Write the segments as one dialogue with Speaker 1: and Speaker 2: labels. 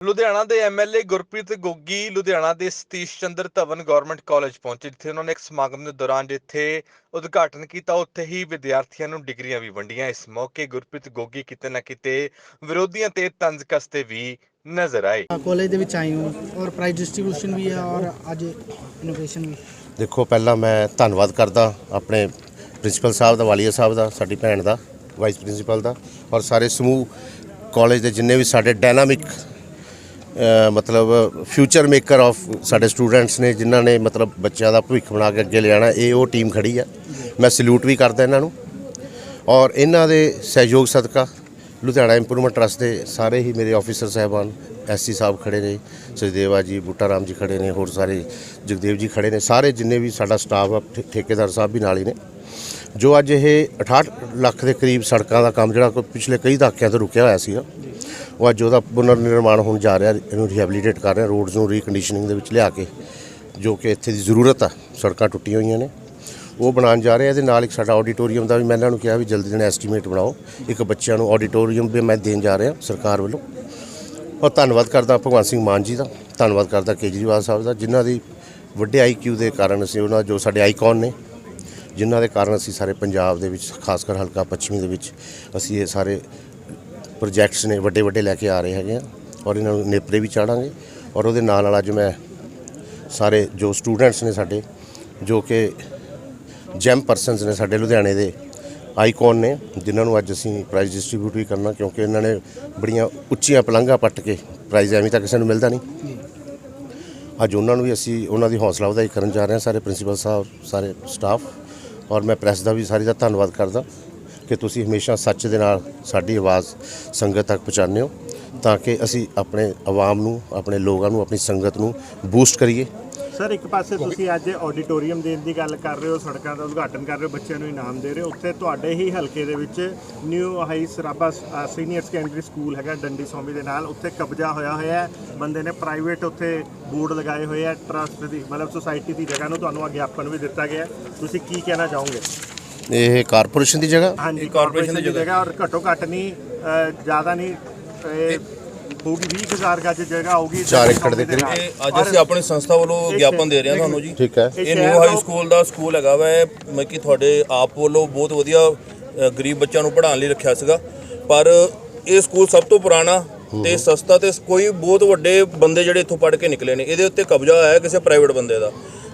Speaker 1: ਲੁਧਿਆਣਾ ਦੇ ਐਮਐਲਏ ਗੁਰਪ੍ਰੀਤ ਗੋਗੀ ਲੁਧਿਆਣਾ ਦੇ Satish Chandra Dhawan government college ਪਹੁੰਚੇ ਜਿੱਥੇ ਉਹਨਾਂ ਨੇ ਇੱਕ ਸਮਾਗਮ ਦੇ ਦੌਰਾਨ ਜਿੱਥੇ ਉਦਘਾਟਨ ਕੀਤਾ ਉੱਥੇ ਹੀ ਵਿਦਿਆਰਥੀਆਂ ਨੂੰ ਡਿਗਰੀਆਂ ਵੀ ਵੰਡੀਆਂ। ਇਸ ਮੌਕੇ ਗੁਰਪ੍ਰੀਤ ਗੋਗੀ ਕਿਤੇ ਨਾ ਕਿਤੇ ਵਿਰੋਧੀਆਂ ਤੇ ਤੰਜ਼ ਕੱਸਦੇ ਵੀ ਨਜ਼ਰ ਆਏ।
Speaker 2: ਕਾਲਜ ਦੇ ਵਿੱਚ ਆਈ ਹਾਂ ਔਰ ਪ੍ਰਾਈਜ਼ ਡਿਸਟ੍ਰੀਬਿਊਸ਼ਨ ਵੀ ਹੈ ਔਰ ਅੱਜ ਇਨੋਵੇਸ਼ਨ ਵੀ।
Speaker 3: ਦੇਖੋ ਪਹਿਲਾਂ ਮੈਂ ਧੰਨਵਾਦ ਕਰਦਾ ਆਪਣੇ ਪ੍ਰਿੰਸੀਪਲ ਸਾਹਿਬ ਦਾ ਵਾਲੀਆ ਸਾਹਿਬ ਦਾ ਸਾਡੀ ਭੈਣ ਦਾ ਵਾਈਸ ਪ੍ਰਿੰਸੀਪਲ ਦਾ ਔਰ ਸਾਰੇ ਸਮੂਹ ਕਾਲਜ ਦੇ ਜਿੰਨੇ ਵੀ ਸਾਡੇ ਡਾਇਨਾਮਿਕ ਮਤਲਬ ਫਿਊਚਰ ਮੇਕਰ ਆਫ ਸਾਡੇ ਸਟੂਡੈਂਟਸ ਨੇ, ਜਿਨ੍ਹਾਂ ਨੇ ਮਤਲਬ ਬੱਚਿਆਂ ਦਾ ਭਵਿੱਖ ਬਣਾ ਕੇ ਅੱਗੇ ਲਿਆਣਾ ਇਹ ਉਹ ਟੀਮ ਖੜੀ ਆ। ਮੈਂ ਸਲੂਟ ਵੀ ਕਰਦਾ ਇਹਨਾਂ ਨੂੰ। ਔਰ ਇਹਨਾਂ ਦੇ ਸਹਿਯੋਗ ਸਦਕਾ, ਲੁਧਿਆਣਾ ਇੰਪਰੂਵਮੈਂਟ ਟਰਸਟ ਦੇ ਸਾਰੇ ਹੀ ਮੇਰੇ ਆਫੀਸਰ ਸਾਹਿਬਾਨ ਐਸਸੀ ਸਾਹਿਬ ਖੜੇ ਨੇ ਸਜਦੇਵਾ ਜੀ, ਬੂਟਾ ਰਾਮ ਜੀ ਖੜੇ ਨੇ, ਹੋਰ ਸਾਰੇ ਜਗਦੇਵ ਜੀ ਖੜੇ ਨੇ, ਸਾਰੇ ਜਿੰਨੇ ਵੀ ਸਾਡਾ ਸਟਾਫ ਆ, ਠੇ- ਠੇਕੇਦਾਰ ਸਾਹਿਬ ਵੀ ਨਾਲ ਹੀ ਨੇ। ਜੋ ਅੱਜ ਇਹ 68 ਲੱਖ ਦੇ ਕਰੀਬ ਸੜਕਾਂ ਦਾ ਕੰਮ ਜਿਹੜਾ ਕੋਈ ਪਿਛਲੇ ਕਈ ਦਹਾਕਿਆਂ ਤੋਂ ਰੁਕਿਆ ਹੋਇਆ ਸੀਗਾ, ਉਹ ਅੱਜ ਉਹਦਾ ਪੁਨਰ ਨਿਰਮਾਣ ਹੋਣ ਜਾ ਰਿਹਾ, ਇਹਨੂੰ ਰਿਹੈਬਿਲਿਟੇਟ ਕਰ ਰਿਹਾ, ਰੋਡਸ ਨੂੰ ਰੀਕੰਡੀਸ਼ਨਿੰਗ ਦੇ ਵਿੱਚ ਲਿਆ ਕੇ, ਜੋ ਕਿ ਇੱਥੇ ਦੀ ਜ਼ਰੂਰਤ ਆ, ਸੜਕਾਂ ਟੁੱਟੀਆਂ ਹੋਈਆਂ ਨੇ। ਉਹ ਬਣਾਉਣ ਜਾ ਰਹੇ ਆ ਇਹਦੇ ਨਾਲ ਇੱਕ ਸਾਡਾ ਆਡੀਟੋਰੀਅਮ ਦਾ ਵੀ, ਮੈਂ ਇਹਨਾਂ ਨੂੰ ਕਿਹਾ ਵੀ ਜਲਦੀ ਜਲਦੀ ਐਸਟੀਮੇਟ ਬਣਾਓ, ਇੱਕ ਬੱਚਿਆਂ ਨੂੰ ਆਡੀਟੋਰੀਅਮ ਵੀ ਮੈਂ ਦੇਣ ਜਾ ਰਿਹਾ ਸਰਕਾਰ ਵੱਲੋਂ। ਔਰ ਧੰਨਵਾਦ ਕਰਦਾ ਭਗਵੰਤ ਸਿੰਘ ਮਾਨ ਜੀ ਦਾ, ਧੰਨਵਾਦ ਕਰਦਾ ਕੇਜਰੀਵਾਲ ਸਾਹਿਬ ਦਾ, ਜਿਨ੍ਹਾਂ ਦੀ ਵੱਡੇ ਆਈਕਿਊ ਦੇ ਕਾਰਨ ਅਸੀਂ ਉਹਨਾਂ ਜੋ ਸਾਡੇ ਆਈਕਨ ਨੇ, ਜਿਨ੍ਹਾਂ ਦੇ ਕਾਰਨ ਅਸੀਂ ਸਾਰੇ ਪੰਜਾਬ ਦੇ ਵਿੱਚ ਖਾਸ ਕਰ ਹਲਕਾ ਪੱਛਮੀ ਦੇ ਵਿੱਚ ਅਸੀਂ ਇਹ ਸਾਰੇ ਪ੍ਰੋਜੈਕਟਸ ਨੇ ਵੱਡੇ ਵੱਡੇ ਲੈ ਕੇ ਆ ਰਹੇ ਹੈਗੇ ਆ ਔਰ ਇਹਨਾਂ ਨੂੰ ਨੇਪਰੇ ਵੀ ਚਾੜਾਂਗੇ ਔਰ ਉਹਦੇ ਨਾਲ ਨਾਲ ਅੱਜ ਮੈਂ ਸਾਰੇ ਜੋ ਸਟੂਡੈਂਟਸ ਨੇ ਸਾਡੇ, ਜੋ ਕਿ ਜੈਮ ਪਰਸਨਸ ਨੇ ਸਾਡੇ ਲੁਧਿਆਣੇ ਦੇ ਆਈਕਨ ਨੇ, ਜਿਨ੍ਹਾਂ ਨੂੰ ਅੱਜ ਅਸੀਂ ਪ੍ਰਾਈਜ਼ ਡਿਸਟ੍ਰੀਬਿਊਟ ਵੀ ਕਰਨਾ, ਕਿਉਂਕਿ ਇਹਨਾਂ ਨੇ ਬੜੀਆਂ ਉੱਚੀਆਂ ਪਲੰਘਾਂ ਪੱਟ ਕੇ ਪ੍ਰਾਈਜ਼ ਐਵੇਂ ਤਾਂ ਕਿਸੇ ਨੂੰ ਮਿਲਦਾ ਨਹੀਂ। ਅੱਜ ਉਹਨਾਂ ਨੂੰ ਵੀ ਅਸੀਂ ਉਹਨਾਂ ਦੀ ਹੌਸਲਾ ਵਧਾਈ ਕਰਨ ਜਾ ਰਹੇ ਹਾਂ, ਸਾਰੇ ਪ੍ਰਿੰਸੀਪਲ ਸਾਹਿਬ, ਸਾਰੇ ਸਟਾਫ ਔਰ ਮੈਂ ਪ੍ਰੈਸ ਦਾ ਵੀ ਸਾਰੀ ਦਾ ਧੰਨਵਾਦ ਕਰਦਾ ਕਿ ਤੁਸੀਂ ਹਮੇਸ਼ਾ ਸੱਚ ਦੇ ਨਾਲ ਸਾਡੀ ਆਵਾਜ਼ ਸੰਗਤ ਤੱਕ ਪਹੁੰਚਾਉਂਦੇ ਹੋ, ਤਾਂ ਕਿ ਅਸੀਂ ਆਪਣੇ ਆਵਾਮ ਨੂੰ, ਆਪਣੇ ਲੋਕਾਂ ਨੂੰ, ਆਪਣੀ ਸੰਗਤ ਨੂੰ ਬੂਸਟ ਕਰੀਏ।
Speaker 4: ਸਰ ਇੱਕ ਪਾਸੇ ਤੁਸੀਂ ਅੱਜ ਆਡੀਟੋਰੀਅਮ ਦੇਣ ਦੀ ਗੱਲ ਕਰ ਰਹੇ ਹੋ ਸੜਕਾਂ ਦਾ ਉਦਘਾਟਨ ਕਰ ਰਹੇ ਹੋ ਬੱਚਿਆਂ ਨੂੰ ਇਨਾਮ ਦੇ ਰਹੇ ਹੋ। ਉੱਥੇ ਤੁਹਾਡੇ ਹੀ ਹਲਕੇ ਦੇ ਵਿੱਚ new high Sarabha senior secondary school ਹੈਗਾ ਡੰਡੀ ਸੌਂਬੀ ਦੇ ਨਾਲ। ਉੱਥੇ ਕਬਜ਼ਾ ਹੋਇਆ ਹੋਇਆ ਹੈ। ਬੰਦੇ ਨੇ ਪ੍ਰਾਈਵੇਟ ਉੱਥੇ ਬੋਰਡ ਲਗਾਏ ਹੋਏ ਆ ਟਰਸਟ ਦੀ ਮਤਲਬ ਸੁਸਾਇਟੀ ਦੀ ਜਗ੍ਹਾ ਨੂੰ ਤੁਹਾਨੂੰ ਅਗਿਆਪਨ ਵੀ ਦਿੱਤਾ ਗਿਆ। ਤੁਸੀਂ ਕੀ ਕਹਿਣਾ ਚਾਹੋਗੇ?
Speaker 3: ਇਹ ਕਾਰਪੋਰੇਸ਼ਨ ਦੀ ਜਗ੍ਹਾ?
Speaker 4: ਹਾਂਜੀ ਕਾਰਪੋਰੇਸ਼ਨ ਦੀ ਜਗ੍ਹਾ। ਔਰ ਘੱਟੋ ਘੱਟ ਨਹੀਂ ਜ਼ਿਆਦਾ ਨਹੀਂ ਇਹ ਹੋਊਗੀ 20000 ਗੱਜ ਜਗ੍ਹਾ ਹੋਊਗੀ
Speaker 3: ਚਾਰ ਏਕੜ ਦੇ ਕਰੀਬ।
Speaker 5: ਇਹ ਅੱਜ ਅਸੀਂ ਆਪਣੀ ਸੰਸਥਾ ਵੱਲੋਂ ਗਿਆਪਨ ਦੇ ਰਹੇ ਹਾਂ ਤੁਹਾਨੂੰ ਜੀ।
Speaker 3: ਠੀਕ ਹੈ।
Speaker 4: ਇਹ
Speaker 5: ਇਹ
Speaker 4: ਸ਼ਹਿਰ
Speaker 5: ਨਿਊ ਹਾਈ
Speaker 4: ਦਾ-
Speaker 5: ਸਕੂਲ ਦਾ ਸਕੂਲ ਹੈਗਾ ਵਾ ਇਹ ਮੈਂ ਕਿ ਤੁਹਾਡੇ ਆਪ ਵੱਲੋਂ ਬਹੁਤ ਵਧੀਆ ਅ, ਗਰੀਬ ਬੱਚਿਆਂ ਨੂੰ ਪੜ੍ਹਾਉਣ ਲਈ ਰੱਖਿਆ ਸੀਗਾ। ਪਰ ਇਹ ਸਕੂਲ ਸਭ ਤੋਂ ਪੁਰਾਣਾ ਤੇ ਸਸਤਾ ਤੇ ਕੋਈ ਬਹੁਤ ਵੱਡੇ ਬੰਦੇ ਜਿਹੜੇ ਇੱਥੋਂ ਪੜ੍ਹ ਕੇ ਨਿਕਲੇ ਨੇ ਇਹਦੇ ਉੱਤੇ ਕਬਜ਼ਾ ਹੋਇਆ ਹੈ ਕਿਸੇ ਪ੍ਰਾਈਵੇਟ ਬੰਦੇ ਦਾ।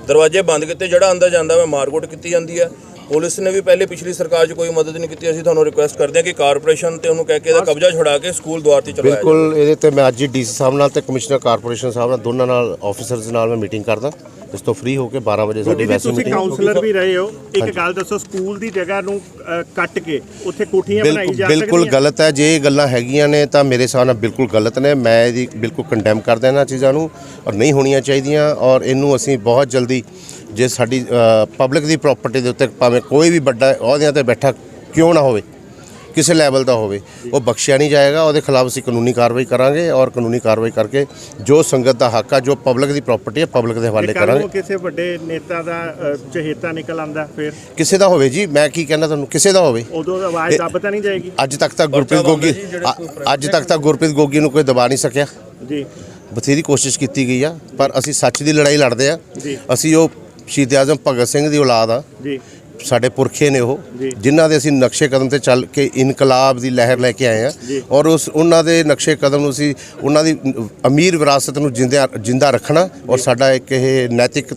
Speaker 5: ਦਰਵਾਜ਼ੇ ਬੰਦ ਕੀਤੇ ਜਿਹੜਾ ਅੰਦਰ ਜਾਂਦਾ ਮੈਂ ਮਾਰਕੁੱਟ ਕੀਤੀ ਜਾਂਦੀ ਹੈ। ਪੁਲਿਸ ਨੇ ਵੀ ਪਹਿਲੇ ਪਿਛਲੀ ਸਰਕਾਰ 'ਚ ਕੋਈ ਮਦਦ ਨਹੀਂ ਕੀਤੀ। ਅਸੀਂ ਤੁਹਾਨੂੰ ਰਿਕੁਐਸਟ ਕਰਦੇ ਹਾਂ ਕਿ ਕਾਰਪੋਰੇਸ਼ਨ ਤੇ ਉਹਨੂੰ ਕਹਿ ਕੇ ਇਹਦਾ ਕਬਜ਼ਾ ਛੁਡਾ ਕੇ ਸਕੂਲ ਦੁਆਰ ਤੇ ਚਲਵਾਇਆ ਜਾਵੇ।
Speaker 3: ਬਿਲਕੁਲ ਇਹਦੇ ਤੇ ਮੈਂ ਅੱਜ ਹੀ ਡੀਸੀ ਸਾਹਿਬ ਨਾਲ ਤੇ ਕਮਿਸ਼ਨਰ ਕਾਰਪੋਰੇਸ਼ਨ ਸਾਹਿਬ ਨਾਲ ਦੋਨਾਂ ਨਾਲ ਆਫੀਸਰਸ ਨਾਲ ਮੈਂ ਮੀਟਿੰਗ ਕਰਦਾ। ਇਸ ਤੋਂ ਫ੍ਰੀ ਹੋ ਕੇ 12 ਵਜੇ ਸਾਡੀ ਵੈਸੀ
Speaker 4: ਤੁਸੀਂ
Speaker 3: ਮੀਟਿੰਗ
Speaker 4: ਕਾਉਂਸਲਰ ਵੀ ਰਹੇ ਹੋ। ਇੱਕ ਗੱਲ ਦੱਸੋ ਸਕੂਲ ਦੀ ਜਗ੍ਹਾ ਨੂੰ ਅ, ਕੱਟ ਕੇ ਉੱਥੇ ਕੋਠੀਆਂ ਬਣਾਈ
Speaker 3: ਬਿਲਕੁਲ
Speaker 4: ਜਾ
Speaker 3: ਬਿਲਕੁਲ
Speaker 4: ਸਕਦੀਆਂ?
Speaker 3: ਗਲਤ ਹੈ। ਜੇ ਇਹ ਗੱਲਾਂ ਹੈਗੀਆਂ ਨੇ ਤਾਂ ਮੇਰੇ ਹਿਸਾਬ ਨਾਲ ਬਿਲਕੁਲ ਗਲਤ ਨੇ। ਮੈਂ ਇਹਦੀ ਬਿਲਕੁਲ ਕੰਡੈਮ ਕਰਦਾ ਇਹਨਾਂ ਚੀਜ਼ਾਂ ਨੂੰ। ਔਰ ਨਹੀਂ ਹੋਣੀਆਂ ਚਾਹੀਦੀਆਂ। ਔਰ ਇਹਨੂੰ ਅਸੀਂ ਬਹੁਤ ਜਲਦੀ ਜੇ ਸਾਡੀ ਪਬਲਿਕ ਦੀ ਪ੍ਰਾਪਰਟੀ ਦੇ ਉੱਤੇ ਭਾਵੇਂ ਕੋਈ ਵੀ ਵੱਡਾ ਅਹੁਦਿਆਂ ਤੇ ਬੈਠਾ ਕਿਉਂ ਨਾ ਹੋਵੇ ਕਿਸੇ ਲੈਵਲ ਦਾ ਹੋਵੇ ਉਹ ਬਖਸ਼ਿਆ ਨਹੀਂ ਜਾਏਗਾ ਉਹਦੇ ਖਿਲਾਫ ਅਸੀਂ ਕਾਨੂੰਨੀ ਕਾਰਵਾਈ ਕਰਾਂਗੇ ਔਰ ਕਾਨੂੰਨੀ ਕਾਰਵਾਈ ਕਰਕੇ ਜੋ ਸੰਗਤ ਦਾ ਹੱਕ ਆ ਜੋ ਪਬਲਿਕ ਦੀ ਪ੍ਰਾਪਰਟੀ ਹੈ ਪਬਲਿਕ ਦੇ ਹਵਾਲੇ ਕਰਾਂਗੇ।
Speaker 4: ਕਿਸੇ ਵੱਡੇ ਨੇਤਾ ਦਾ ਚਹੇਤਾ ਨਿਕਲ ਆਂਦਾ ਫਿਰ?
Speaker 3: ਕਿਸੇ ਦਾ ਹੋਵੇ ਜੀ ਮੈਂ ਕੀ ਕਹਿਣਾ ਤੁਹਾਨੂੰ ਕਿਸੇ ਦਾ ਹੋਵੇ।
Speaker 4: ਉਦੋਂ ਆਵਾਜ਼ ਦੱਬ ਤਾਂ ਨਹੀਂ ਜਾਏਗੀ।
Speaker 3: ਅੱਜ ਤੱਕ ਤਾਂ ਗੁਰਪ੍ਰੀਤ ਗੋਗੀ ਅੱਜ ਤੱਕ ਤਾਂ ਗੁਰਪ੍ਰੀਤ ਗੋਗੀ ਨੂੰ ਕੋਈ ਦਬਾ ਨਹੀਂ ਸਕਿਆ।
Speaker 4: ਜੀ।
Speaker 3: ਬਥੇਰੀ ਕੋਸ਼ਿਸ਼ ਕੀਤੀ ਗਈ ਆ ਪਰ ਅਸੀਂ ਸੱਚ ਦੀ ਲੜਾਈ ਲੜਦੇ ਆ। ਅਸੀਂ ਉਹ ਸ਼ਹੀਦ ਆਜ਼ਮ ਭਗਤ ਸਿੰਘ ਦੀ ਔਲਾਦ ਆ।
Speaker 4: ਜੀ।
Speaker 3: ਸਾਡੇ ਪੁਰਖੇ ਨੇ ਉਹ। ਜਿਨ੍ਹਾਂ ਦੇ ਅਸੀਂ ਨਕਸ਼ੇ ਕਦਮ ਤੇ ਚੱਲ ਕੇ ਇਨਕਲਾਬ ਦੀ ਲਹਿਰ ਲੈ ਕੇ ਆਏ ਆ। ਔਰ ਉਸ ਉਹਨਾਂ ਦੇ ਨਕਸ਼ੇ ਕਦਮ ਨੂੰ ਅਸੀਂ ਉਹਨਾਂ ਦੀ ਅਮੀਰ ਵਿਰਾਸਤ ਨੂੰ ਜਿੰਦਾ ਜਿੰਦਾ ਰੱਖਣਾ ਔਰ ਸਾਡਾ ਇੱਕ ਇਹ ਨੈਤਿਕ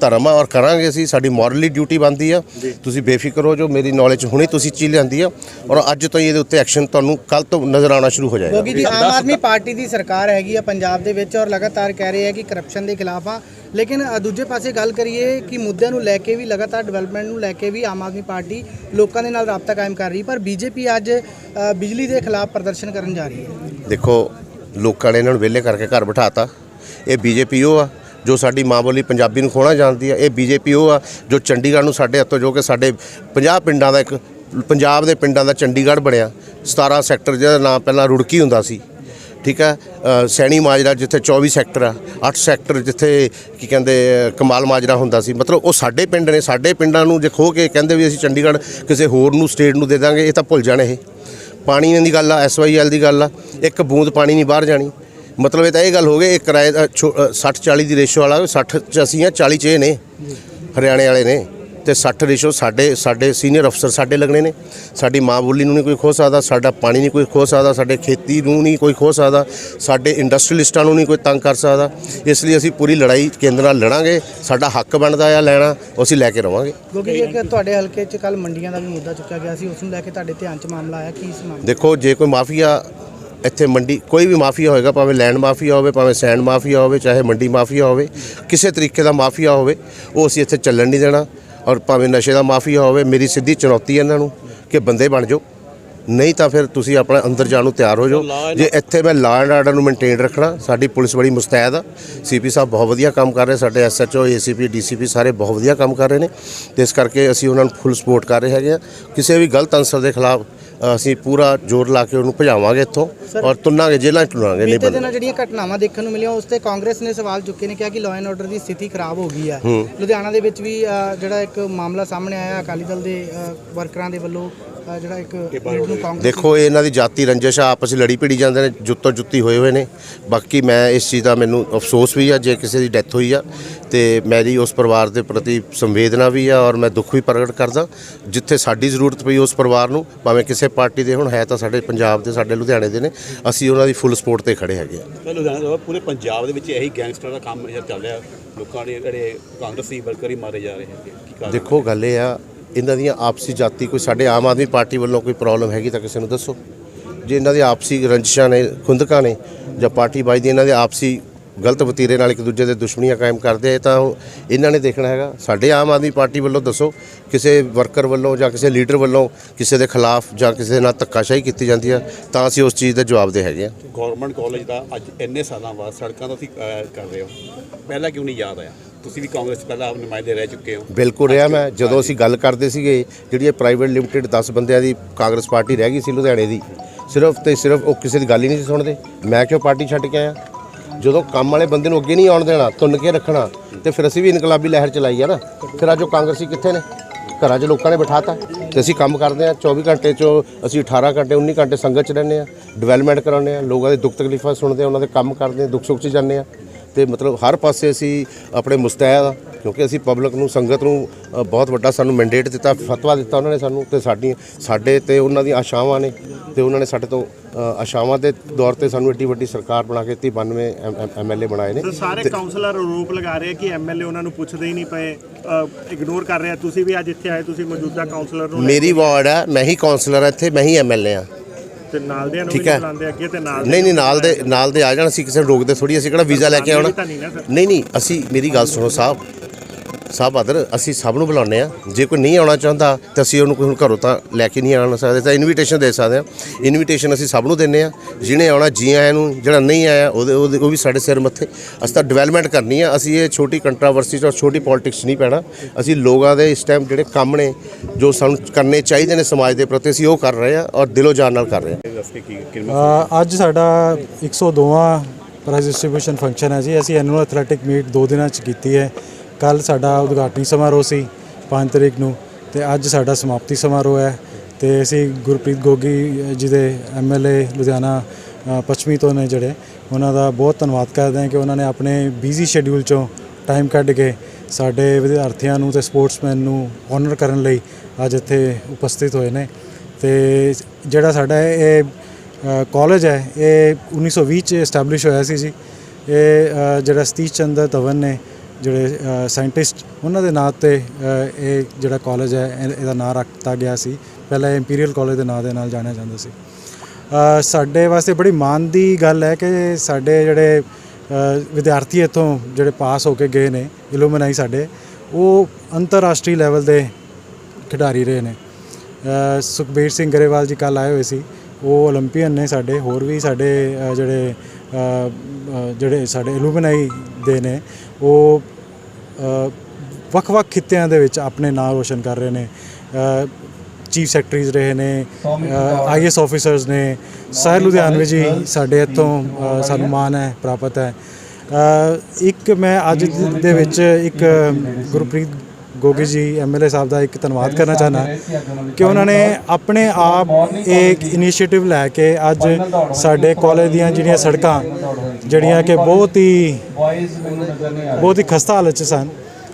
Speaker 3: ਧਰਮ ਆ ਔਰ ਕਰਾਂਗੇ ਅਸੀਂ ਸਾਡੀ ਮੋਰਲੀ ਡਿਊਟੀ ਬਣਦੀ ਆ। ਤੁਸੀਂ ਬੇਫਿਕਰ ਹੋ ਜੋ ਮੇਰੀ ਨੌਲੇਜ ਹੁਣੇ ਤੁਸੀਂ ਚੀਜ਼ ਲਿਆਂਦੀ ਆ। ਔਰ ਅੱਜ ਤੋਂ ਹੀ ਇਹਦੇ ਉੱਤੇ ਐਕਸ਼ਨ ਤੁਹਾਨੂੰ ਕੱਲ ਤੋਂ ਨਜ਼ਰ ਆਉਣਾ ਸ਼ੁਰੂ ਹੋ ਜਾਏਗਾ।
Speaker 2: ਕਿਉਂਕਿ ਜੀ ਆਮ ਆਦਮੀ ਪਾਰਟੀ ਦੀ ਸਰਕਾਰ ਹੈਗੀ ਆ ਪੰਜਾਬ ਦੇ ਵਿੱਚ ਔਰ ਲਗਾਤਾਰ ਕਹਿ ਰਹੇ ਆ ਕਿ ਕਰਪਸ਼ਨ ਦੇ ਖਿਲਾਫ ਆ। ਲੇਕਿਨ ਦੂਜੇ ਪਾਸੇ ਗੱਲ ਕਰੀਏ ਕਿ ਮੁੱਦਿਆਂ ਨੂੰ ਲੈ ਕੇ ਵੀ ਲਗਾਤਾਰ ਡਿਵੈਲਪਮੈਂਟ ਨੂੰ ਲੈ ਕੇ ਵੀ ਆਮ ਆਦਮੀ ਪਾਰਟੀ ਲੋਕਾਂ ਦੇ ਨਾਲ ਰਾਬਤਾ ਕਾਇਮ ਕਰ ਰਹੀ, ਪਰ ਬੀਜੇਪੀ ਅੱਜ ਬਿਜਲੀ ਦੇ ਖਿਲਾਫ ਪ੍ਰਦਰਸ਼ਨ ਕਰਨ ਜਾ ਰਹੀ ਹੈ।
Speaker 3: ਦੇਖੋ, ਲੋਕਾਂ ਨੇ ਇਹਨਾਂ ਨੂੰ ਵਿਹਲੇ ਕਰਕੇ ਘਰ ਬਿਠਾਤਾ। ਇਹ ਬੀਜੇਪੀ ਉਹ ਆ, ਜੋ ਸਾਡੀ ਮਾਂ ਬੋਲੀ ਪੰਜਾਬੀ ਨੂੰ ਖੋਣਾ ਜਾਣਦੀ ਆ। ਇਹ ਬੀਜੇਪੀ ਉਹ ਆ, ਜੋ ਚੰਡੀਗੜ੍ਹ ਨੂੰ ਸਾਡੇ ਹੱਥੋਂ ਜੋ ਕਿ ਸਾਡੇ 50 ਪਿੰਡਾਂ ਦਾ ਇੱਕ, ਪੰਜਾਬ ਦੇ ਪਿੰਡਾਂ ਦਾ ਚੰਡੀਗੜ੍ਹ ਬਣਿਆ। 17 ਸੈਕਟਰ ਜਿਹਦਾ ਨਾਮ ਪਹਿਲਾਂ ਰੁੜਕੀ ਹੁੰਦਾ ਸੀ। ਠੀਕ ਆ? ਸੈਣੀ ਮਾਜਰਾ ਜਿੱਥੇ 24 ਸੈਕਟਰ ਆ 8 ਸੈਕਟਰ ਜਿੱਥੇ, ਕੀ ਕਹਿੰਦੇ ਕਮਾਲ ਮਾਜਰਾ ਹੁੰਦਾ ਸੀ। ਮਤਲਬ ਉਹ ਸਾਡੇ ਪਿੰਡ ਨੇ, ਸਾਡੇ ਪਿੰਡਾਂ ਨੂੰ ਜੇ ਖੋ ਕੇ ਕਹਿੰਦੇ ਵੀ ਅਸੀਂ ਚੰਡੀਗੜ੍ਹ ਕਿਸੇ ਹੋਰ ਨੂੰ ਸਟੇਟ ਨੂੰ ਦੇ ਦਾਂਗੇ, ਇਹ ਤਾਂ ਭੁੱਲ ਜਾਣੇ ਇਹ। ਪਾਣੀ ਦੀ ਗੱਲ ਆ ਐਸਵਾਈਐਲ ਦੀ ਗੱਲ ਆ, ਇੱਕ ਬੂੰਦ ਪਾਣੀ ਨਹੀਂ ਬਾਹਰ ਜਾਣੀ। ਮਤਲਬ ਇਹ ਤਾਂ ਇਹ ਗੱਲ ਹੋ ਗਈ ਇਹ ਕਿਰਾਏ ਦਾ 60 40 ਦੀ ਰੇਸ਼ੋ ਵਾਲਾ 60 ਚ ਅਸੀਂ ਆ 40 ਚ ਇਹ ਨੇ, ਹਰਿਆਣੇ ਵਾਲੇ ਨੇ। ਤੇ 60 ਰੇਸ਼ੋ ਸਾਡੇ ਸਾਡੇ ਸੀਨੀਅਰ ਅਫਸਰ ਸਾਡੇ ਲੱਗਣੇ ਨੇ। ਸਾਡੀ ਮਾਂ ਬੋਲੀ ਨੂੰ ਨਹੀਂ ਕੋਈ ਖੋ ਸਕਦਾ ਸਾਡਾ ਪਾਣੀ ਨਹੀਂ ਕੋਈ ਖੋ ਸਕਦਾ ਸਾਡੇ ਖੇਤੀ ਨੂੰ ਨਹੀਂ ਕੋਈ ਖੋ ਸਕਦਾ ਸਾਡੇ ਇੰਡਸਟਰੀਲਿਸਟਾਂ ਨੂੰ ਨਹੀਂ ਕੋਈ ਤੰਗ ਕਰ ਸਕਦਾ। ਇਸ ਲਈ ਅਸੀਂ ਪੂਰੀ ਲੜਾਈ ਕੇਂਦਰ ਨਾਲ ਲੜਾਂਗੇ ਸਾਡਾ ਹੱਕ ਬਣਦਾ ਆ ਲੈਣਾ ਅਸੀਂ ਲੈ ਕੇ ਰਵਾਂਗੇ।
Speaker 2: ਕਿਉਂਕਿ ਇੱਕ ਤੁਹਾਡੇ ਹਲਕੇ 'ਚ ਕੱਲ ਮੰਡੀਆਂ ਦਾ ਵੀ ਮੁੱਦਾ ਚੁੱਕਿਆ ਗਿਆ ਸੀ ਉਸ ਨੂੰ ਲੈ ਕੇ ਤੁਹਾਡੇ ਧਿਆਨ 'ਚ ਮਾਮਲਾ ਆਇਆ ਕੀ ਸੀ ਮਾਮਲਾ?
Speaker 3: ਦੇਖੋ ਜੇ ਕੋਈ ਮਾਫੀਆ ਇੱਥੇ ਮੰਡੀ ਕੋਈ ਵੀ ਮਾਫੀਆ ਹੋਏਗਾ ਭਾਵੇਂ ਲੈਂਡ ਮਾਫੀਆ ਹੋਵੇ ਭਾਵੇਂ ਸੈਂਡ ਮਾਫੀਆ ਹੋਵੇ ਚਾਹੇ ਮੰਡੀ ਮਾਫੀਆ ਹੋਵੇ ਕਿਸੇ ਤਰੀਕੇ ਦਾ ਮਾਫੀਆ ਹੋਵੇ ਉਹ ਅਸੀਂ ਇੱਥੇ ਚੱਲਣ ਨਹੀਂ ਦੇਣਾ। ਔਰ ਭਾਵੇਂ ਨਸ਼ੇ ਦਾ ਮਾਫੀਆ ਹੋਵੇ ਮੇਰੀ ਸਿੱਧੀ ਚੁਣੌਤੀ ਹੈ ਇਹਨਾਂ ਨੂੰ ਕਿ ਬੰਦੇ ਬਣ ਜਾਓ। ਨਹੀਂ ਤਾਂ ਫਿਰ ਤੁਸੀਂ ਆਪਣਾ ਅੰਦਰ ਜਾਣ ਨੂੰ ਤਿਆਰ ਹੋ ਜਾਓ। ਜੇ ਇੱਥੇ ਮੈਂ ਲਾਅ ਐਂਡ ਆਰਡਰ ਨੂੰ ਮੇਨਟੇਨ ਰੱਖਣਾ ਸਾਡੀ ਪੁਲਿਸ ਬੜੀ ਮੁਸਤੈਦ ਆ। ਸੀਪੀ ਸਾਹਿਬ ਬਹੁਤ ਵਧੀਆ ਕੰਮ ਕਰ ਰਹੇ ਸਾਡੇ ਐਸਐਚਓ ਏਸੀਪੀ ਡੀਸੀਪੀ ਸਾਰੇ ਬਹੁਤ ਵਧੀਆ ਕੰਮ ਕਰ ਰਹੇ ਨੇ। ਤੇ ਇਸ ਕਰਕੇ ਅਸੀਂ ਉਹਨਾਂ ਨੂੰ ਫੁੱਲ ਸਪੋਰਟ ਕਰ ਰਹੇ ਹੈਗੇ ਆ। ਕਿਸੇ ਵੀ ਗਲਤ ਅੰਸਰ ਦੇ ਖਿਲਾਫ ਅਸੀਂ ਪੂਰਾ ਜ਼ੋਰ ਲਾ ਕੇ ਉਹਨੂੰ ਭਜਾਵਾਂਗੇ ਇੱਥੋਂ ਔਰ ਤੁੰਨਾਂਗੇ ਜੇਲ੍ਹਾਂ 'ਚ ਟੁਨਾਂਗੇ ਨਹੀਂ
Speaker 2: ਬੀਤੇ
Speaker 3: ਬੰਦੇ
Speaker 2: ਦਿਨਾਂ ਜਿਹੜੀਆਂ ਘਟਨਾਵਾਂ ਦੇਖਣ ਨੂੰ ਮਿਲੀਆਂ ਉਸ ਤੇ ਕਾਂਗਰਸ ਨੇ ਸਵਾਲ ਚੁੱਕੇ ਨੇ ਕਿਹਾ ਕਿ ਲਾਅ ਐਂਡ ਆਰਡਰ ਦੀ ਸਥਿਤੀ ਖਰਾਬ ਹੋ ਗਈ ਹੈ। ਲੁਧਿਆਣਾ ਦੇ ਵਿੱਚ ਵੀ ਅ, ਜਿਹੜਾ ਇੱਕ ਮਾਮਲਾ ਸਾਹਮਣੇ ਆਇਆ ਅਕਾਲੀ ਦਲ ਦੇ ਅ, ਵਰਕਰਾਂ ਦੇ ਵੱਲੋਂ ਅ, ਜਿਹੜਾ ਇੱਕ ਲੀਡ ਨੂੰ ਕਾਂਗਰਸ
Speaker 3: ਦੇਖੋ ਇਹ ਇਹਨਾਂ ਦੀ ਜਾਤੀ ਰੰਜਿਸ਼ ਆ ਆਪਸ ਵਿੱਚ ਲੜੀ ਭਿੜੀ ਜਾਂਦੇ ਨੇ ਜੁੱਤੋਂ ਜੁੱਤੀ ਹੋਏ ਹੋਏ ਨੇ। ਬਾਕੀ ਮੈਂ ਇਸ ਚੀਜ਼ ਦਾ ਮੈਨੂੰ ਅਫਸੋਸ ਵੀ ਆ ਜੇ ਕਿਸੇ ਦੀ ਡੈਥ ਹੋਈ ਆ ਤੇ ਮੇਰੀ ਉਸ ਪਰਿਵਾਰ ਦੇ ਪ੍ਰਤੀ ਸੰਵੇਦਨਾ ਵੀ ਆ ਔਰ ਮੈਂ ਦੁੱਖ ਵੀ ਪ੍ਰਗਟ ਕਰਦਾ। ਜਿੱਥੇ ਸਾਡੀ ਜ਼ਰੂਰਤ ਪਈ ਉਸ ਪਰਿਵਾਰ ਨੂੰ ਭਾਵੇਂ ਕਿਸੇ ਪਾਰਟੀ ਦੇ ਹੁਣ ਹੈ ਤਾਂ ਸਾਡੇ ਪੰਜਾਬ ਦੇ ਸਾਡੇ ਲੁਧਿਆਣੇ ਦੇ ਨੇ ਅਸੀਂ ਉਹਨਾਂ ਦੀ ਫੁੱਲ ਸਪੋਰਟ ਤੇ ਖੜੇ ਹੈਗੇ ਆ।
Speaker 6: ਤਾਂ ਲੁਧਿਆਣਾ ਪੂਰੇ ਪੰਜਾਬ ਦੇ ਵਿੱਚ ਇਹੀ ਗੈਂਗਸਟਰ ਦਾ ਕੰਮ ਜਿਹੜਾ ਚੱਲ ਰਿਹਾ ਲੋਕਾਂ ਦੇ ਜਿਹੜੇ ਕਾਂਗਰਸੀ ਵਰਕਰ ਹੀ ਮਾਰੇ ਜਾ ਰਹੇ ਹੈਗੇ ਕੀ ਕਾਰਨ
Speaker 3: ਦੇਖੋ ਗੱਲ ਇਹ ਆ ਇਹਨਾਂ ਦੀਆਂ ਆਪਸੀ ਜਾਤੀ ਕੋਈ ਸਾਡੇ ਆਮ ਆਦਮੀ ਪਾਰਟੀ ਵੱਲੋਂ ਕੋਈ ਪ੍ਰੋਬਲਮ ਹੈਗੀ ਤਾਂ ਕਿਸੇ ਨੂੰ ਦੱਸੋ। ਜੇ ਇਹਨਾਂ ਦੀ ਆਪਸੀ ਰੰਜਿਸ਼ਾਂ ਨੇ, ਖੁੰਦਕਾਂ ਨੇ ਜਾਂ ਪਾਰਟੀ ਬਾਈ ਦੀ ਇਹਨਾਂ ਦੇ ਆਪਸੀ ਗਲਤ ਵਤੀਰੇ ਨਾਲ ਇੱਕ ਦੂਜੇ ਦੇ ਦੁਸ਼ਮਣੀਆਂ ਕਾਇਮ ਕਰਦੇ ਆ ਤਾਂ ਉਹ ਇਹਨਾਂ ਨੇ ਦੇਖਣਾ ਹੈਗਾ। ਸਾਡੇ ਆਮ ਆਦਮੀ ਪਾਰਟੀ ਵੱਲੋਂ ਦੱਸੋ ਕਿਸੇ ਵਰਕਰ ਵੱਲੋਂ ਜਾਂ ਕਿਸੇ ਲੀਡਰ ਵੱਲੋਂ ਕਿਸੇ ਦੇ ਖਿਲਾਫ ਜਾਂ ਕਿਸੇ ਨਾਲ ਧੱਕਾਸ਼ਾਹੀ ਕੀਤੀ ਜਾਂਦੀ ਆ ਤਾਂ ਅਸੀਂ ਉਸ ਚੀਜ਼ ਦਾ ਜਵਾਬ ਦੇ ਹੈਗੇ ਆ।
Speaker 6: ਗਵਰਨਮੈਂਟ ਕਾਲਜ ਦਾ ਅੱਜ ਇੰਨੇ ਸਾਲਾਂ ਬਾਅਦ ਸੜਕਾਂ ਤੋਂ ਤੁਸੀਂ ਕਰ ਰਹੇ ਹੋ। ਪਹਿਲਾਂ ਕਿਉਂ ਨਹੀਂ ਯਾਦ ਆਇਆ? ਤੁਸੀਂ ਵੀ ਕਾਂਗਰਸ ਪਹਿਲਾਂ ਨੁਮਾਇੰਦੇ ਰਹਿ ਚੁੱਕੇ ਹੋ।
Speaker 3: ਬਿਲਕੁਲ ਰਿਹਾ ਮੈਂ ਜਦੋਂ ਅਸੀਂ ਗੱਲ ਕਰਦੇ ਸੀਗੇ ਜਿਹੜੀ ਇਹ ਪ੍ਰਾਈਵੇਟ ਲਿਮਟਿਡ 10 ਬੰਦਿਆਂ ਦੀ ਕਾਂਗਰਸ ਪਾਰਟੀ ਰਹਿ ਗਈ ਸੀ ਲੁਧਿਆਣੇ ਦੀ ਸਿਰਫ ਤੇ ਸਿਰਫ ਉਹ ਕਿਸੇ ਦੀ ਗੱਲ ਹੀ ਨਹੀਂ ਸੀ ਸੁਣਦੇ। ਮੈਂ ਕਿਉਂ ਪਾਰਟੀ ਛੱਡ ਕੇ ਆਇਆ? ਜਦੋਂ ਕੰਮ ਵਾਲੇ ਬੰਦੇ ਨੂੰ ਅੱਗੇ ਨਹੀਂ ਆਉਣ ਦੇਣਾ ਤੁੰਨ ਕੇ ਰੱਖਣਾ, ਤੇ ਫਿਰ ਅਸੀਂ ਵੀ ਇਨਕਲਾਬੀ ਲਹਿਰ ਚਲਾਈ ਆ ਨਾ, ਫਿਰ ਅੱਜ ਉਹ ਕਾਂਗਰਸੀ ਕਿੱਥੇ ਨੇ? ਘਰਾਂ 'ਚ ਲੋਕਾਂ ਨੇ ਬਿਠਾਤਾ, ਤੇ ਅਸੀਂ ਕੰਮ ਕਰਦੇ ਆ 24 ਘੰਟੇ 'ਚੋਂ ਅਸੀਂ 18 ਘੰਟੇ 19 ਘੰਟੇ ਸੰਗਤ 'ਚ ਰਹਿੰਦੇ ਆ ਡਿਵੈਲਪਮੈਂਟ ਕਰਾਉਂਦੇ ਆ ਲੋਕਾਂ ਦੇ ਦੁੱਖ ਤਕਲੀਫਾਂ ਸੁਣਦੇ ਆ ਉਹਨਾਂ ਦੇ ਕੰਮ ਕਰਦੇ ਆ ਦੁੱਖ ਸੁੱਖ 'ਚ ਜਾਂਦੇ ਆ ਤੇ ਮਤਲਬ ਹਰ ਪਾਸੇ ਅਸੀਂ ਆਪਣੇ ਮੁਸਤੈਦ ਆ ਕਿਉਂਕਿ ਅਸੀਂ ਪਬਲਿਕ ਨੂੰ ਸੰਗਤ ਨੂੰ ਅ, ਬਹੁਤ ਵੱਡਾ ਸਾਨੂੰ ਮੈਂਡੇਟ ਦਿੱਤਾ ਫਤਵਾ ਦਿੱਤਾ ਉਹਨਾਂ ਨੇ ਸਾਨੂੰ ਤੇ ਸਾਡੀ ਸਾਡੇ ਤੇ ਉਹਨਾਂ ਦੀਆਂ ਆਸ਼ਾਵਾਂ ਨੇ ਤੇ ਉਹਨਾਂ ਨੇ ਸਾਡੇ ਤੋਂ ਅ, ਆਸ਼ਾਵਾਂ ਦੇ ਦੌਰ ਤੇ ਸਾਨੂੰ ਏਡੀ ਵੱਡੀ ਸਰਕਾਰ ਬਣਾ ਕੇ 30 92 ਐਮਐਲਏ ਬਣਾਏ ਨੇ।
Speaker 4: ਤੇ ਸਾਰੇ ਕਾਉਂਸਲਰ ਆਰੋਪ ਲਗਾ ਰਹੇ ਕਿ ਐਮਐਲਏ ਉਹਨਾਂ ਨੂੰ ਪੁੱਛਦੇ ਹੀ ਨਹੀਂ ਪਏ ਇਗਨੋਰ ਕਰ ਰਹੇ ਆ। ਤੁਸੀਂ ਵੀ ਅੱਜ ਇੱਥੇ ਆਏ ਤੁਸੀਂ ਮੌਜੂਦਾ ਕਾਉਂਸਲਰ ਨੂੰ
Speaker 3: ਮੇਰੀ ਵਾਰਡ ਹੈ ਮੈਂ ਹੀ ਕਾਉਂਸਲਰ ਹਾਂ ਇੱਥੇ ਮੈਂ ਹੀ ਐਮਐਲਏ ਆ।
Speaker 4: ਤੇ ਨਾਲ ਦੇ ਨੂੰ ਵੀ
Speaker 3: ਠੀਕ ਹੈ।
Speaker 4: ਬੁਲਾਉਂਦੇ ਅੱਗੇ ਤੇ ਨਾਲ
Speaker 3: ਨਹੀਂ ਨਹੀਂ ਨਾਲ ਦੇ ਨਾਲ ਦੇ ਆ ਜਾਣ ਅਸੀਂ ਕਿਸੇ ਨੂੰ ਰੋਕਦੇ ਥੋੜੀ ਅਸੀਂ ਕਿਹੜਾ ਵੀਜ਼ਾ ਲੈ ਕੇ ਆਉਣਾ।
Speaker 4: ਨਹੀਂ
Speaker 3: ਨਹੀਂ ਅਸੀਂ ਮੇਰੀ ਗੱਲ ਸੁਣੋ ਸਾਹਿਬ ਸਾਹਿਬ ਬਹਾਦਰ ਅਸੀਂ ਸਭ ਨੂੰ ਬੁਲਾਉਂਦੇ ਆ ਜੇ ਕੋਈ ਨਹੀਂ ਆਉਣਾ ਚਾਹੁੰਦਾ ਤਾਂ ਅਸੀਂ ਉਹਨੂੰ ਕੋਈ ਹੁਣ ਘਰੋਂ ਤਾਂ ਲੈ ਕੇ ਨਹੀਂ ਆਉਣ ਸਕਦੇ ਤਾਂ ਇਨਵੀਟੇਸ਼ਨ ਦੇ ਸਕਦੇ ਆ ਇਨਵੀਟੇਸ਼ਨ ਅਸੀਂ ਸਭ ਨੂੰ ਦਿੰਨੇ ਆ ਜਿਹਨੇ ਆਉਣਾ ਜੀ ਆਇਆਂ ਨੂੰ ਜਿਹੜਾ ਨਹੀਂ ਆਇਆ ਉਹਦੇ ਉਹਦੇ- ਉਹ ਵੀ ਸਾਡੇ ਸਿਰ ਮੱਥੇ। ਅਸੀਂ ਤਾਂ ਡਿਵੈਲਪਮੈਂਟ ਕਰਨੀ ਆ। ਅਸੀਂ ਇਹ ਛੋਟੀ ਕੰਟਰੋਵਰਸੀ 'ਚ ਔਰ ਛੋਟੀ ਪੋਲਿਟਿਕਸ ਨਹੀਂ ਪੈਣਾ। ਅਸੀਂ ਲੋਕਾਂ ਦੇ ਇਸ ਟਾਈਮ ਜਿਹੜੇ ਕੰਮ ਨੇ ਜੋ ਸਾਨੂੰ ਕਰਨੇ ਚਾਹੀਦੇ ਨੇ ਸਮਾਜ ਦੇ ਪ੍ਰਤੀ ਅਸੀਂ ਉਹ ਕਰ ਰਹੇ ਆ ਔਰ ਦਿਲੋਂ ਜਾਨ ਨਾਲ ਕਰ ਰਹੇ ਆ
Speaker 7: ਅੱਜ ਸਾਡਾ 102ਵਾਂ ਪ੍ਰਾਈਜ਼ ਡਿਸਟ੍ਰੀਬਿਊਸ਼ਨ ਫੰਕਸ਼ਨ ਹੈ ਜੀ। ਅਸੀਂ ਐਨੂਅਲ ਐਥਲੈਟਿਕ ਮੀਟ ਦੋ ਦਿਨਾਂ ਚ ਕੀਤੀ ਹੈ। ਕੱਲ ਸਾਡਾ ਉਦਘਾਟਨੀ ਸਮਾਰੋਹ ਸੀ 5 ਤਰੀਕ ਨੂੰ ਤੇ ਅੱਜ ਸਾਡਾ ਸਮਾਪਤੀ ਸਮਾਰੋਹ ਹੈ ਤੇ ਅਸੀਂ ਗੁਰਪ੍ਰੀਤ ਗੋਗੀ ਜੀ ਦੇ ਐਮਐਲਏ ਲੁਧਿਆਣਾ ਪੱਛਮੀ ਤੋਂ ਨੇ ਜਿਹੜੇ, ਉਹਨਾਂ ਦਾ ਬਹੁਤ ਧੰਨਵਾਦ ਕਰਦੇ ਹਾਂ ਕਿ ਉਹਨਾਂ ਨੇ ਆਪਣੇ ਬਿਜ਼ੀ ਸ਼ੈਡਿਊਲ ਚੋਂ ਟਾਈਮ ਕੱਢ ਕੇ ਸਾਡੇ ਵਿਦਿਆਰਥੀਆਂ ਨੂੰ ਤੇ ਸਪੋਰਟਸਮੈਨ ਨੂੰ ਆਨਰ ਕਰਨ ਲਈ ਅੱਜ ਇੱਥੇ ਉਪਸਥਿਤ ਹੋਏ ਨੇ। ਤੇ ਜਿਹੜਾ ਸਾਡਾ ਇਹ ਕਾਲਜ ਹੈ, ਇਹ 1920 ਚ ਐਸਟੈਬਲਿਸ਼ ਹੋਇਆ ਸੀ ਜੀ। ਇਹ ਜਿਹੜਾ ਸਤੀਸ਼ ਚੰਦਰ ਧਵਨ ਨੇ ਜਿਹੜੇ ਸਾਇੰਟਿਸਟ ਉਹਨਾਂ ਦੇ ਨਾਂ ਤੇ ਇਹ ਜਿਹੜਾ ਕਾਲਜ ਹੈ ਇਹਦਾ ਨਾਂ ਰੱਖਤਾ ਗਿਆ ਸੀ। ਪਹਿਲਾਂ ਇੰਪੀਰੀਅਲ ਕਾਲਜ ਦੇ ਨਾਂ ਦੇ ਨਾਲ ਜਾਣਿਆ ਜਾਂਦਾ ਸੀ। ਸਾਡੇ ਵਾਸਤੇ ਬੜੀ ਮਾਣ ਦੀ ਗੱਲ ਹੈ ਕਿ ਸਾਡੇ ਜਿਹੜੇ ਵਿਦਿਆਰਥੀ ਇੱਥੋਂ ਜਿਹੜੇ ਪਾਸ ਹੋ ਕੇ ਗਏ ਨੇ, ਇਲੂਮਨਾਈ ਸਾਡੇ, ਉਹ ਅੰਤਰਰਾਸ਼ਟਰੀ ਲੈਵਲ ਦੇ ਖਿਡਾਰੀ ਰਹੇ ਨੇ। ਸੁਖਬੀਰ ਸਿੰਘ ਗਰੇਵਾਲ ਜੀ ਕੱਲ ਆਏ ਹੋਏ ਸੀ। ਉਹ 올림픽ੀਅਨ ਨੇ ਸਾਡੇ, ਹੋਰ ਵੀ ਸਾਡੇ ਜਿਹੜੇ ਜਿਹੜੇ ਸਾਡੇ ਇਲੂਮਨਾਈ ਦੇ ਨੇ, ਉਹ ਵੱਖ-ਵੱਖ ਖਿੱਤਿਆਂ ਦੇ ਵਿੱਚ ਆਪਣੇ ਨਾਮ ਰੋਸ਼ਨ ਕਰ ਰਹੇ ਨੇ। ਚੀਫ ਸੈਕਟਰੀਜ਼ ਰਹੇ ਨੇ ਆਈਐਸ ਆਫੀਸਰਸ ਨੇ। ਸਾਹਿਲ ਲੁਧਿਆਣਵੇ ਜੀ ਸਾਡੇ ਇੱਥੋਂ ਸਾਨੂੰ ਮਾਣ ਹੈ ਪ੍ਰਾਪਤ ਹੈ। ਇੱਕ ਮੈਂ ਅੱਜ ਦੇ ਵਿੱਚ ਇੱਕ ਗੁਰਪ੍ਰੀਤ ਗੋਗੀ ਜੀ ਐਮਐਲਏ ਸਾਹਿਬ ਦਾ ਇੱਕ ਧੰਨਵਾਦ ਕਰਨਾ ਚਾਹਨਾ ਕਿ ਉਹਨਾਂ ਨੇ ਆਪਣੇ ਆਪ ਇੱਕ ਇਨੀਸ਼ੀਏਟਿਵ ਲੈ ਕੇ ਅੱਜ ਸਾਡੇ ਕਾਲਜ ਦੀਆਂ ਜਿਹੜੀਆਂ ਸੜਕਾਂ, ਜਿਹੜੀਆਂ ਕਿ ਬਹੁਤ ਹੀ ਬਹੁਤ ਹੀ ਖਸਤਾ ਹਾਲਤ 'ਚ ਸਨ,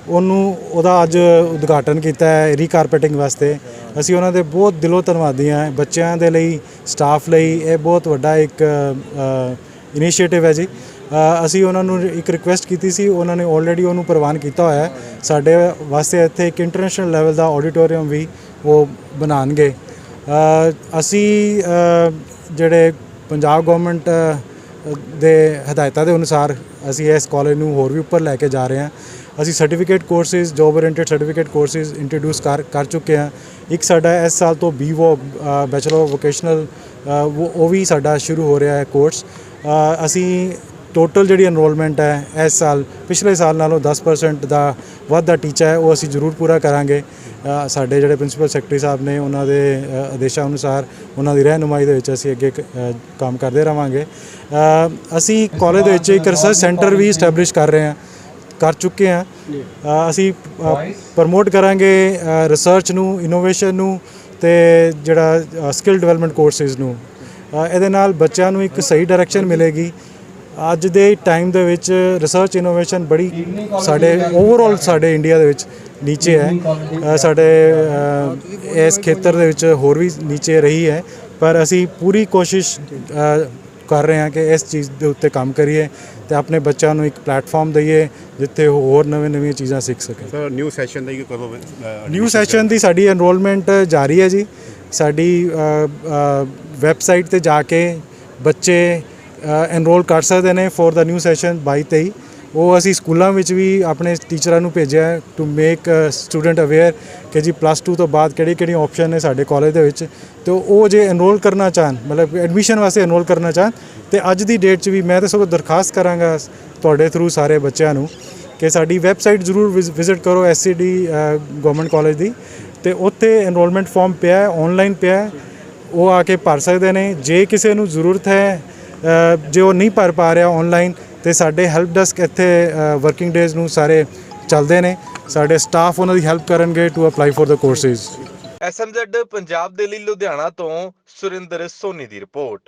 Speaker 7: ਉਹਨੂੰ, ਉਹਦਾ ਅੱਜ ਉਦਘਾਟਨ ਕੀਤਾ ਹੈ ਰੀਕਾਰਪੈਟਿੰਗ ਵਾਸਤੇ। ਅਸੀਂ ਉਹਨਾਂ ਦੇ ਬਹੁਤ ਦਿਲੋਂ ਧੰਨਵਾਦੀ ਹਾਂ, ਬੱਚਿਆਂ ਦੇ ਲਈ, ਸਟਾਫ ਲਈ, ਇਹ ਬਹੁਤ ਵੱਡਾ ਇੱਕ ਇਨੀਸ਼ੀਏਟਿਵ ਹੈ ਜੀ। ਅਸੀਂ ਉਹਨਾਂ ਨੂੰ ਇੱਕ ਰਿਕੁਐਸਟ ਕੀਤੀ ਸੀ, ਉਹਨਾਂ ਨੇ ਆਲਰੇਡੀ ਉਹਨੂੰ ਪ੍ਰਵਾਨ ਕੀਤਾ ਹੋਇਆ ਹੈ। ਸਾਡੇ ਵਾਸਤੇ ਇੱਥੇ ਇੱਕ ਇੰਟਰਨੈਸ਼ਨਲ ਲੈਵਲ ਦਾ ਆਡੀਟੋਰੀਅਮ ਵੀ ਉਹ ਬਣਾਉਣਗੇ। ਅਸੀਂ ਜਿਹੜੇ ਪੰਜਾਬ ਗਵਰਨਮੈਂਟ ਦੇ ਹਦਾਇਤਾਂ ਦੇ ਅਨੁਸਾਰ ਅਸੀਂ ਇਸ ਕਾਲਜ ਨੂੰ ਹੋਰ ਵੀ ਉੱਪਰ ਲੈ ਕੇ ਜਾ ਰਹੇ ਹਾਂ। ਅਸੀਂ certificate courses job oriented certificate courses introduce ਕਰ ਕਰ ਚੁੱਕੇ ਹਾਂ। ਇੱਕ ਸਾਡਾ ਇਸ ਸਾਲ ਤੋਂ ਬੀਵੋ ਬੈਚਲਰ ਆਫ ਵੋਕੇਸ਼ਨਲ ਉਹ ਵੀ ਸਾਡਾ ਸ਼ੁਰੂ ਹੋ ਰਿਹਾ ਹੈ ਕੋਰਸ ਅਸੀਂ ਟੋਟਲ ਜਿਹੜੀ ਐਨਰੋਲਮੈਂਟ ਹੈ ਇਸ ਸਾਲ, ਪਿਛਲੇ ਸਾਲ ਨਾਲੋਂ 10% ਦਾ ਵਾਧਾ ਟੀਚਾ ਹੈ, ਉਹ ਅਸੀਂ ਜ਼ਰੂਰ ਪੂਰਾ ਕਰਾਂਗੇ। ਸਾਡੇ ਜਿਹੜੇ ਪ੍ਰਿੰਸੀਪਲ ਸੈਕਟਰੀ ਸਾਹਿਬ ਨੇ ਉਹਨਾਂ ਦੇ ਆਦੇਸ਼ਾਂ ਅਨੁਸਾਰ ਉਹਨਾਂ ਦੀ ਰਹਿਨੁਮਾਈ ਦੇ ਵਿੱਚ ਅਸੀਂ ਅੱਗੇ ਕੰਮ ਕਰਦੇ ਰਵਾਂਗੇ। ਅਸੀਂ ਕਾਲਜ ਦੇ ਵਿੱਚ ਇੱਕ ਰਿਸਰਚ ਸੈਂਟਰ ਵੀ ਸਟੈਬਲਿਸ਼ ਕਰ ਰਹੇ ਹਾਂ, ਕਰ ਚੁੱਕੇ ਹਾਂ। ਅਸੀਂ ਪ੍ਰਮੋਟ ਕਰਾਂਗੇ ਰਿਸਰਚ ਨੂੰ ਇਨੋਵੇਸ਼ਨ ਨੂੰ ਤੇ ਜਿਹੜਾ ਸਕਿੱਲ ਡਿਵੈਲਪਮੈਂਟ ਕੋਰਸਿਸ ਨੂੰ। ਇਹਦੇ ਨਾਲ ਬੱਚਿਆਂ ਨੂੰ ਇੱਕ ਸਹੀ ਡਾਇਰੈਕਸ਼ਨ ਮਿਲੇਗੀ। ਅੱਜ ਦੇ ਟਾਈਮ ਦੇ ਵਿੱਚ ਰਿਸਰਚ ਇਨੋਵੇਸ਼ਨ ਬੜੀ ਸਾਡੇ ਓਵਰਆਲ ਸਾਡੇ ਇੰਡੀਆ ਦੇ ਵਿੱਚ ਨੀਚੇ ਹੈ। ਸਾਡੇ ਇਸ ਖੇਤਰ ਦੇ ਵਿੱਚ ਹੋਰ ਵੀ ਨੀਚੇ ਰਹੀ ਹੈ। ਪਰ ਅਸੀਂ ਪੂਰੀ ਕੋਸ਼ਿਸ਼ ਕਰ ਰਹੇ ਹਾਂ ਕਿ ਇਸ ਚੀਜ਼ ਦੇ ਉੱਤੇ ਕੰਮ ਕਰੀਏ ਤੇ ਆਪਣੇ ਬੱਚਿਆਂ ਨੂੰ ਇੱਕ ਪਲੇਟਫਾਰਮ ਦਈਏ ਜਿੱਥੇ ਉਹ ਹੋਰ ਨਵੇਂ ਨਵੀਆਂ ਚੀਜ਼ਾਂ ਸਿੱਖ ਸਕਣ
Speaker 6: ਸਰ ਨਿਊ ਸੈਸ਼ਨ ਦਾ ਕਦੋਂ
Speaker 7: ਨਿਊ ਸੈਸ਼ਨ ਦੀ ਸਾਡੀ ਐਨਰੋਲਮੈਂਟ ਜਾਰੀ ਹੈ ਜੀ। ਸਾਡੀ ਵੈਬਸਾਈਟ ਤੇ ਜਾ ਕੇ ਬੱਚੇ ਐਨਰੋਲ ਕਰ ਸਕਦੇ ਨੇ ਫॉर ਦਾ ਨਿਊ ਸੈਸ਼ਨ 22 23 ਉਹ ਅਸੀਂ ਸਕੂਲਾਂ ਵਿੱਚ ਵੀ ਆਪਣੇ ਟੀਚਰਾਂ ਨੂੰ ਭੇਜਿਆ ਟੂ ਮੇਕ ਸਟੂਡੈਂਟ ਅਵੇਅਰ ਕਿ ਜੀ ਪਲੱਸ 2 ਤੋਂ ਬਾਅਦ ਕਿਹੜੀ ਕਿਹੜੀ ਆਪਸ਼ਨ ਨੇ ਸਾਡੇ ਕਾਲਜ ਦੇ ਵਿੱਚ। ਤੇ ਉਹ ਜੇ ਐਨਰੋਲ ਕਰਨਾ ਚਾਹਨ ਮਤਲਬ ਐਡਮਿਸ਼ਨ ਵਾਸਤੇ ਐਨਰੋਲ ਕਰਨਾ ਚਾਹਨ ਤੇ ਅੱਜ ਦੀ ਡੇਟ 'ਚ ਵੀ ਮੈਂ ਤਾਂ ਸਗੋਂ ਦਰਖਾਸਤ ਕਰਾਂਗਾ ਤੁਹਾਡੇ ਥਰੂ ਸਾਰੇ ਬੱਚਿਆਂ ਨੂੰ ਕਿ ਸਾਡੀ ਵੈਬਸਾਈਟ ਜ਼ਰੂਰ ਵਿਜ਼ਿਟ ਕਰੋ ਐਸਸੀਡੀ ਗਵਰਨਮੈਂਟ ਕਾਲਜ ਦੀ। ਤੇ ਉੱਥੇ ਐਨਰੋਲਮੈਂਟ ਫਾਰਮ ਪਿਆ ਹੈ ਆਨਲਾਈਨ ਪਿਆ ਹੈ। ਉਹ ਆ ਕੇ ਭਰ ਸਕਦੇ ਨੇ। ਜੇ ਕਿਸੇ ਨੂੰ ਜ਼ਰੂਰਤ ਹੈ ਜੇ ਉਹ ਨਹੀਂ ਭਰ ਪਾ ਰਿਹਾ ਆਨਲਾਈਨ ਤੇ ਸਾਡੇ ਹੈਲਪ ਡੈਸਕ ਇੱਥੇ ਵਰਕਿੰਗ ਡੇਜ਼ ਨੂੰ ਸਾਰੇ ਚੱਲਦੇ ਨੇ। ਸਾਡੇ ਸਟਾਫ ਉਹਨਾਂ ਦੀ ਹੈਲਪ ਕਰਨਗੇ to apply for the courses
Speaker 1: SMZ Punjab ਦੇ ਲਈ ਲੁਧਿਆਣਾ ਤੋਂ ਸੁਰਿੰਦਰ ਸੋਨੀ ਦੀ ਰਿਪੋਰਟ